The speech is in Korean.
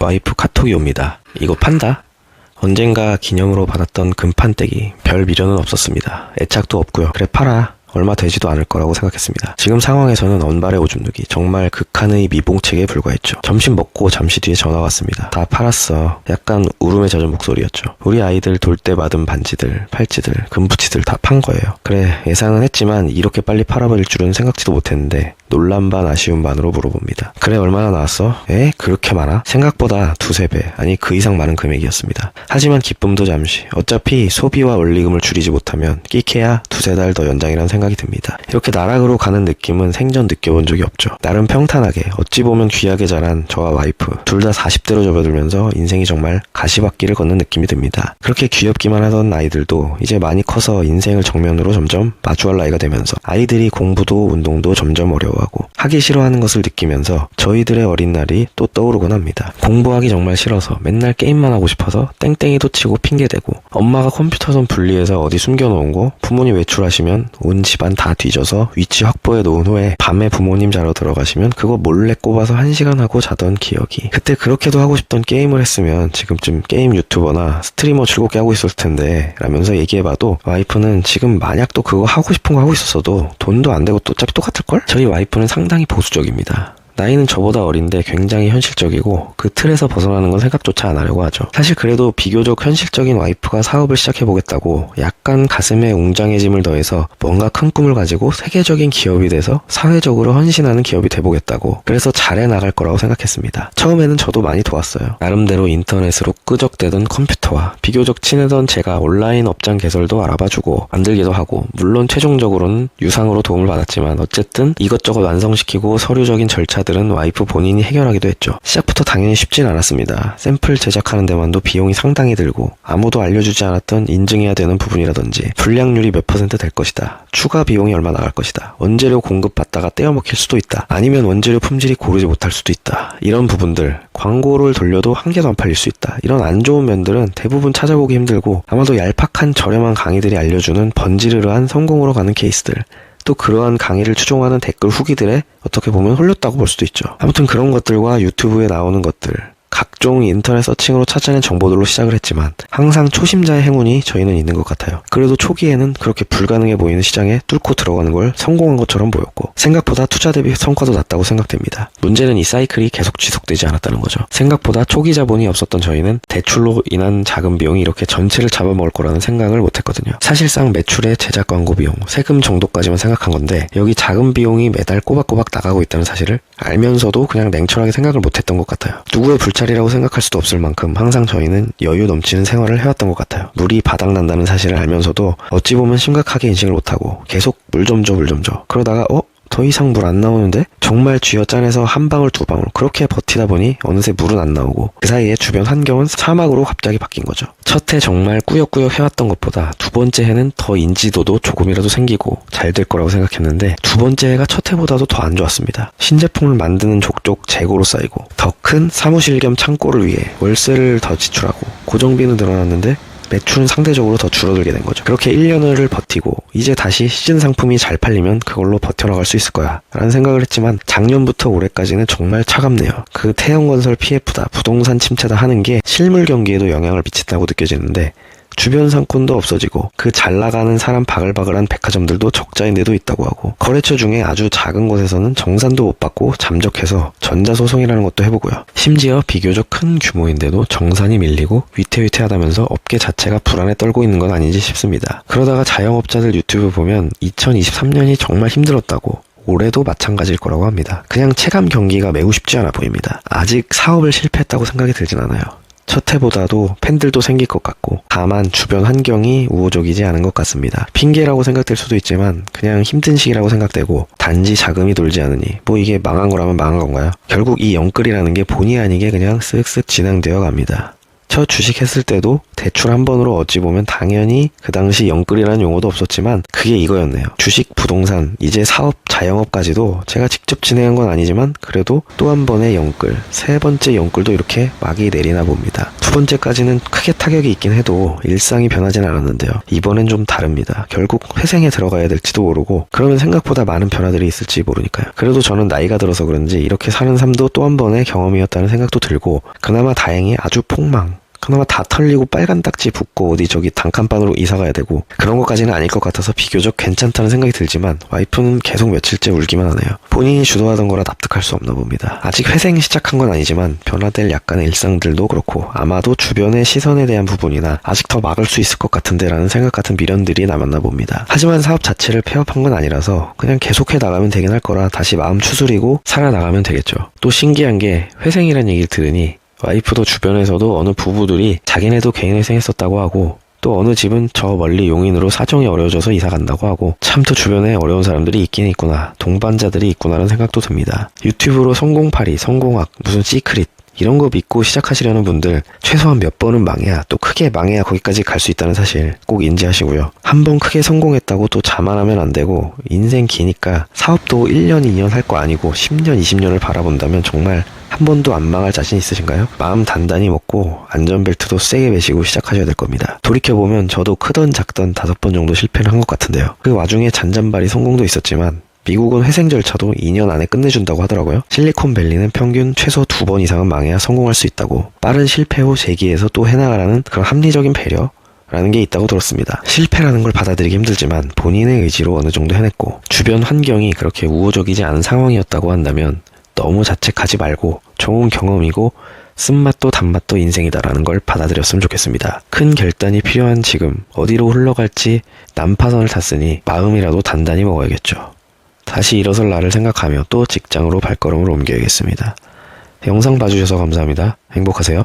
와이프 카톡이 옵니다. 이거 판다? 언젠가 기념으로 받았던 금판떼기 별 미련은 없었습니다. 애착도 없고요. 그래 팔아. 얼마 되지도 않을 거라고 생각했습니다. 지금 상황에서는 언발의 오줌 누기 정말 극한의 미봉책에 불과했죠. 점심 먹고 잠시 뒤에 전화 왔습니다. 다 팔았어. 약간 울음에 젖은 목소리였죠. 우리 아이들 돌 때 받은 반지들, 팔찌들, 금부치들 다 판 거예요. 그래 예상은 했지만 이렇게 빨리 팔아버릴 줄은 생각지도 못했는데 놀란 반 아쉬운 반으로 물어봅니다. 그래 얼마나 나왔어? 에? 그렇게 많아? 생각보다 두세 배 아니 그 이상 많은 금액이었습니다. 하지만 기쁨도 잠시 어차피 소비와 원리금을 줄이지 못하면 끼케야 두세 달 더 연장이란 생각이 듭니다. 이렇게 나락으로 가는 느낌은 생전 느껴본 적이 없죠. 나름 평탄하게 어찌 보면 귀하게 자란 저와 와이프 둘 다 40대로 접어들면서 인생이 정말 가시밭길을 걷는 느낌이 듭니다. 그렇게 귀엽기만 하던 아이들도 이제 많이 커서 인생을 정면으로 점점 마주할 나이가 되면서 아이들이 공부도 운동도 점점 어려워 하고 하기 싫어하는 것을 느끼면서 저희들의 어린 날이 또 떠오르곤 합니다. 공부하기 정말 싫어서 맨날 게임만 하고 싶어서 땡땡이도 치고 핑계대고 엄마가 컴퓨터 선 분리해서 어디 숨겨놓은 거 부모님 외출하시면 온 집안 다 뒤져서 위치 확보해 놓은 후에 밤에 부모님 자러 들어가시면 그거 몰래 꼽아서 한 시간 하고 자던 기억이 그때 그렇게도 하고 싶던 게임을 했으면 지금쯤 게임 유튜버나 스트리머 즐겁게 하고 있었을 텐데 라면서 얘기해봐도 와이프는 지금 만약 또 그거 하고 싶은 거 하고 있었어도 돈도 안 되고 또 어차피 똑같을걸? 저희 와이프 는 상당히 보수적입니다. 나이는 저보다 어린데 굉장히 현실적이고 그 틀에서 벗어나는 건 생각조차 안 하려고 하죠. 사실 그래도 비교적 현실적인 와이프가 사업을 시작해보겠다고 약간 가슴에 웅장해짐을 더해서 뭔가 큰 꿈을 가지고 세계적인 기업이 돼서 사회적으로 헌신하는 기업이 돼보겠다고 그래서 잘해 나갈 거라고 생각했습니다. 처음에는 저도 많이 도왔어요. 나름대로 인터넷으로 끄적대던 컴퓨터와 비교적 친하던 제가 온라인 업장 개설도 알아봐주고 만들기도 하고 물론 최종적으로는 유상으로 도움을 받았지만 어쨌든 이것저것 완성시키고 서류적인 절차 들은 와이프 본인이 해결하기도 했죠. 시작부터 당연히 쉽진 않았습니다. 샘플 제작하는 데만도 비용이 상당히 들고 아무도 알려주지 않았던 인증해야 되는 부분이라든지 불량률이 몇 퍼센트 될 것이다. 추가 비용이 얼마 나갈 것이다. 원재료 공급받다가 떼어먹힐 수도 있다. 아니면 원재료 품질이 고르지 못할 수도 있다. 이런 부분들 광고를 돌려도 한 개도 안 팔릴 수 있다. 이런 안 좋은 면들은 대부분 찾아보기 힘들고 아마도 얄팍한 저렴한 강의들이 알려주는 번지르르한 성공으로 가는 케이스들 또 그러한 강의를 추종하는 댓글 후기들에 어떻게 보면 홀렸다고 볼 수도 있죠. 아무튼 그런 것들과 유튜브에 나오는 것들, 각종 인터넷 서칭으로 찾아낸 정보들로 시작을 했지만 항상 초심자의 행운이 저희는 있는 것 같아요. 그래도 초기에는 그렇게 불가능해 보이는 시장에 뚫고 들어가는 걸 성공한 것처럼 보였고 생각보다 투자 대비 성과도 낮다고 생각됩니다. 문제는 이 사이클이 계속 지속되지 않았다는 거죠. 생각보다 초기 자본이 없었던 저희는 대출로 인한 자금 비용이 이렇게 전체를 잡아먹을 거라는 생각을 못했거든요. 사실상 매출의 제작 광고 비용, 세금 정도까지만 생각한 건데 여기 자금 비용이 매달 꼬박꼬박 나가고 있다는 사실을 알면서도 그냥 냉철하게 생각을 못했던 것 같아요. 누구의 불 찰이라고 생각할 수도 없을 만큼 항상 저희는 여유 넘치는 생활을 해왔던 것 같아요. 물이 바닥난다는 사실을 알면서도 어찌 보면 심각하게 인식을 못하고 계속 물 좀 줘, 물 좀 줘. 그러다가 어? 더 이상 물 안 나오는데? 정말 쥐어 짜내서 한 방울 두 방울 그렇게 버티다 보니 어느새 물은 안 나오고 그 사이에 주변 환경은 사막으로 갑자기 바뀐 거죠. 첫 해 정말 꾸역꾸역 해왔던 것보다 두 번째 해는 더 인지도도 조금이라도 생기고 잘 될 거라고 생각했는데 두 번째 해가 첫 해보다도 더 안 좋았습니다. 신제품을 만드는 족족 재고로 쌓이고 더 큰 사무실 겸 창고를 위해 월세를 더 지출하고 고정비는 늘어났는데 매출은 상대적으로 더 줄어들게 된 거죠. 그렇게 1년을 버티고 이제 다시 시즌 상품이 잘 팔리면 그걸로 버텨나갈 수 있을 거야 라는 생각을 했지만 작년부터 올해까지는 정말 차갑네요. 그 태형건설 PF다 부동산 침체다 하는 게 실물 경기에도 영향을 미친다고 느껴지는데 주변 상권도 없어지고 그 잘 나가는 사람 바글바글한 백화점들도 적자인데도 있다고 하고 거래처 중에 아주 작은 곳에서는 정산도 못 받고 잠적해서 전자소송이라는 것도 해보고요. 심지어 비교적 큰 규모인데도 정산이 밀리고 위태위태하다면서 업계 자체가 불안에 떨고 있는 건 아닌지 싶습니다. 그러다가 자영업자들 유튜브 보면 2023년이 정말 힘들었다고 올해도 마찬가지일 거라고 합니다. 그냥 체감 경기가 매우 쉽지 않아 보입니다. 아직 사업을 실패했다고 생각이 들진 않아요. 첫 해보다도 팬들도 생길 것 같고 다만 주변 환경이 우호적이지 않은 것 같습니다. 핑계라고 생각될 수도 있지만 그냥 힘든 시기라고 생각되고 단지 자금이 돌지 않으니 뭐 이게 망한 거라면 망한 건가요? 결국 이 영끌이라는 게 본의 아니게 그냥 쓱쓱 진행되어 갑니다. 첫 주식했을 때도 대출 한 번으로 어찌 보면 당연히 그 당시 영끌이라는 용어도 없었지만 그게 이거였네요. 주식, 부동산, 이제 사업, 자영업까지도 제가 직접 진행한 건 아니지만 그래도 또 한 번의 영끌, 세 번째 영끌도 이렇게 막이 내리나 봅니다. 두 번째까지는 크게 타격이 있긴 해도 일상이 변하진 않았는데요. 이번엔 좀 다릅니다. 결국 회생에 들어가야 될지도 모르고 그러면 생각보다 많은 변화들이 있을지 모르니까요. 그래도 저는 나이가 들어서 그런지 이렇게 사는 삶도 또 한 번의 경험이었다는 생각도 들고 그나마 다행히 아주 폭망 그나마 다 털리고 빨간 딱지 붙고 어디 저기 단칸방으로 이사 가야 되고 그런 것까지는 아닐 것 같아서 비교적 괜찮다는 생각이 들지만 와이프는 계속 며칠째 울기만 하네요. 본인이 주도하던 거라 납득할 수 없나 봅니다. 아직 회생 시작한 건 아니지만 변화될 약간의 일상들도 그렇고 아마도 주변의 시선에 대한 부분이나 아직 더 막을 수 있을 것 같은데라는 생각 같은 미련들이 남았나 봅니다. 하지만 사업 자체를 폐업한 건 아니라서 그냥 계속해 나가면 되긴 할 거라 다시 마음 추스리고 살아나가면 되겠죠. 또 신기한 게 회생이라는 얘기를 들으니 와이프도 주변에서도 어느 부부들이 자기네도 개인회생 했었다고 하고 또 어느 집은 저 멀리 용인으로 사정이 어려워져서 이사 간다고 하고 참 또 주변에 어려운 사람들이 있긴 있구나 동반자들이 있구나라는 생각도 듭니다 유튜브로 성공파리 성공학 무슨 시크릿 이런 거 믿고 시작하시려는 분들 최소한 몇 번은 망해야 또 크게 망해야 거기까지 갈 수 있다는 사실 꼭 인지하시고요. 한 번 크게 성공했다고 또 자만하면 안 되고 인생 기니까 사업도 1년 2년 할 거 아니고 10년 20년을 바라본다면 정말 한 번도 안 망할 자신 있으신가요? 마음 단단히 먹고 안전벨트도 세게 매시고 시작하셔야 될 겁니다. 돌이켜보면 저도 크던 작던 다섯 번 정도 실패를 한 것 같은데요. 그 와중에 잔잔바리 성공도 있었지만 미국은 회생 절차도 2년 안에 끝내준다고 하더라고요. 실리콘밸리는 평균 최소 두 번 이상은 망해야 성공할 수 있다고. 빠른 실패 후 재기에서 또 해나가라는 그런 합리적인 배려? 라는 게 있다고 들었습니다. 실패라는 걸 받아들이기 힘들지만 본인의 의지로 어느 정도 해냈고 주변 환경이 그렇게 우호적이지 않은 상황이었다고 한다면 너무 자책하지 말고 좋은 경험이고 쓴맛도 단맛도 인생이다라는 걸 받아들였으면 좋겠습니다. 큰 결단이 필요한 지금 어디로 흘러갈지 난파선을 탔으니 마음이라도 단단히 먹어야겠죠. 다시 일어설 날을 생각하며 또 직장으로 발걸음을 옮겨야겠습니다. 영상 봐주셔서 감사합니다. 행복하세요.